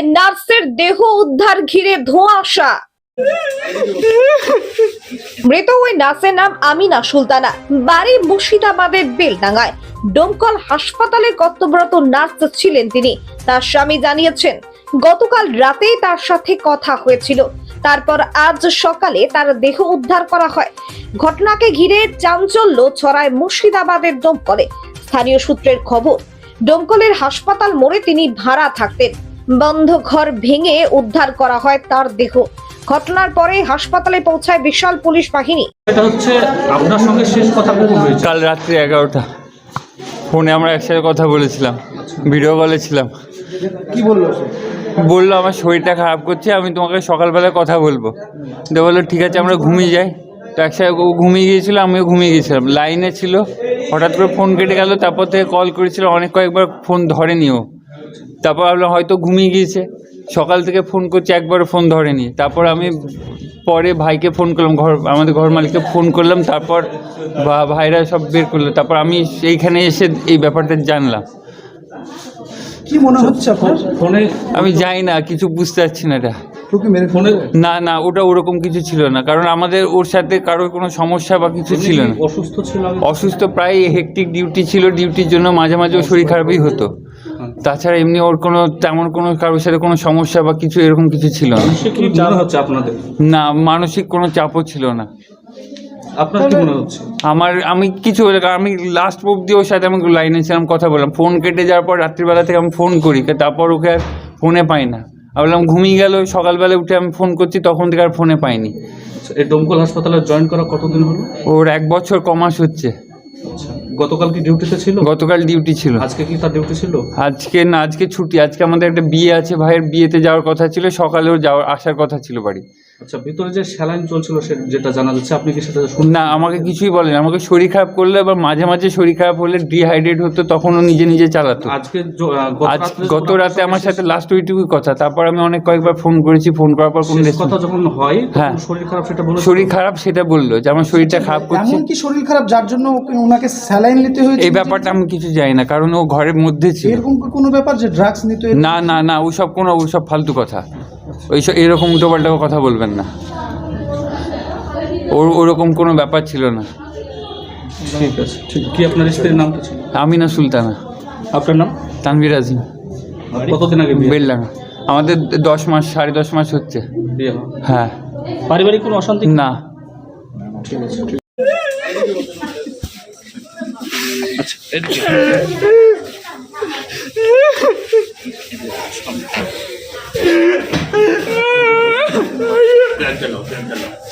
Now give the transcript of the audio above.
নার্সের দেহ উদ্ধার ঘিরে ধোঁয়াশা। মৃত ওই নার্সের নাম আমিনা সুলতানা। বাড়ি মুর্শিদাবাদের বেলডাঙ্গায়। ডোমকল হাসপাতালে কর্তব্যরত নার্স ছিলেন তিনি। তার স্বামী জানিয়েছেন, গতকাল রাতেই তার সাথে কথা হয়েছিল। তারপর আজ সকালে তার দেহ উদ্ধার করা হয়। ঘটনাকে ঘিরে চাঞ্চল্য ছড়ায় মুর্শিদাবাদের ডোমকলে। স্থানীয় সূত্রের খবর, ডোমকলের হাসপাতাল মোড়ে তিনি ভাড়া থাকতেন। বন্ধ ঘর ভেঙে উদ্ধার করা হয় তার দেহ। ঘটনার পরে হাসপাতালে পৌঁছায় বিশাল পুলিশ বাহিনী। এটা হচ্ছে আপনার সঙ্গে শেষ কথা কখন হয়েছে। কাল রাত্রি এগারোটা। ফোনে আমরা একসাথে কথা বলেছিলাম ভিডিও কলে ছিলাম। কি বলল সে? বলল আমার শরীরটা খারাপ করছে আমি তোমাকে সকালবেলায় কথা বলব। তো বলল ঠিক আছে আমরা ঘুমিয়ে যাই। তো একসাথে ও ঘুমিয়ে গিয়েছিল আমিও ঘুমিয়ে গিয়েছিলাম। লাইনে ছিল হঠাৎ করে ফোন কেটে গেল তারপর থেকে কল করেছিল অনেক কয়েকবার ফোন ধরেনি ও। তারপর ভাবলাম হয়তো ঘুমিয়ে গিয়েছে। সকাল থেকে ফোন করছে একবারও ফোন ধরেনি। তারপর আমি পরে ভাইকে ফোন করলাম ঘর আমাদের ঘর মালিককে ফোন করলাম তারপর ভাইরা সব বের করল। তারপর আমি এইখানে এসে এই ব্যাপারটা জানলাম। কি মনে হচ্ছে ফোনে আমি যাই না কিছু বুঝতে পারছি না এটা। না না ওটা ওরকম কিছু ছিল না। কারণ আমাদের ওর সাথে কারোর কোনো সমস্যা বা কিছু ছিল না। অসুস্থ ছিল। অসুস্থ প্রায় হেকটিক ডিউটি ছিল ডিউটির জন্য মাঝে মাঝে শরীর খারাপই হতো। তাছাড়া এমনি ওর কোনো তেমন কোনো কারোর সাথে কোনো সমস্যা বা কিছু এরকম কিছু ছিল না। সে কি হচ্ছে আপনাদের? না মানসিক কোনো চাপও ছিল না। আপনার কি মনে হচ্ছে? আমার আমি কিছু আমি লাস্ট অব্দি ওর সাথে আমি লাইনে ছিলাম কথা বললাম। ফোন কেটে যাওয়ার পর রাত্রিবেলা থেকে আমি ফোন করি তারপর ওকে আর ফোনে পাই না। আমি বললাম ঘুমিয়ে গেল সকালবেলা উঠে আমি ফোন করছি তখন থেকে আর ফোনে পাইনি। আচ্ছা, এই ডোমকল হাসপাতালে জয়েন করা কতদিন হলো? ওর এক বছর কমাস হচ্ছে। আচ্ছা। গতকাল কি ডিউটিতে ছিল? গতকাল ডিউটি ছিল। আজকে কি তার ডিউটি ছিল? আজকে না আজকে ছুটি। আজকে আমাদের একটা বিয়ে আছে ভাইয়ের বিয়েতে যাওয়ার কথা ছিল সকালেও যাওয়ার আসার কথা ছিল বাড়ি। আচ্ছা ভিতরে যে স্যালাইন চলছিল যেটা জানা যাচ্ছে আপনি কি সেটা না আমাকে কিছুই বলেন। আমাকে শরীর খারাপ করলে আবার মাঝে মাঝে শরীর খারাপ হলে ডিহাইড্রেট হতো তখনও নিজে নিজে চালাতো। আজকে গত আজ গত রাতে আমার সাথে লাস্ট ওইটুকুই কথা। তারপর আমি অনেক কয়েকবার ফোন করেছি ফোন করার পর কোনো কথা যখন হয় হ্যাঁ। শরীর খারাপ সেটা বলে শরীর খারাপ সেটা বলল যে আমার শরীরটা খারাপ করছে। এমন কি শরীর খারাপ যার জন্য ওকে- ওনাকে স্যালাইন নিতে হয়েছে এই ব্যাপারটা আমি কিছু জানি না কারণ ও ঘরের মধ্যে ছিল। এরকম কোনো ব্যাপার যে ড্রাগস নিতে না না না ওইসব কোনো ওইসব ফালতু কথা। ওইসব এরকম উল্টোপাল্টা কথা বলবেন না। ওর ওরকম কোনো ব্যাপার ছিল না। ঠিক আছে ঠিক। কি আপনার স্ত্রীর নামটা ছিল? আমিনা সুলতানা। আপনার নাম? তানভীর আজিম। কতদিন আগে বেলডাঙ্গা আমাদের দশ মাস সাড়ে দশ মাস হচ্ছে। হ্যাঁ? পারিবারিক কোনো অশান্তি? না। ঠিক আছে আচ্ছা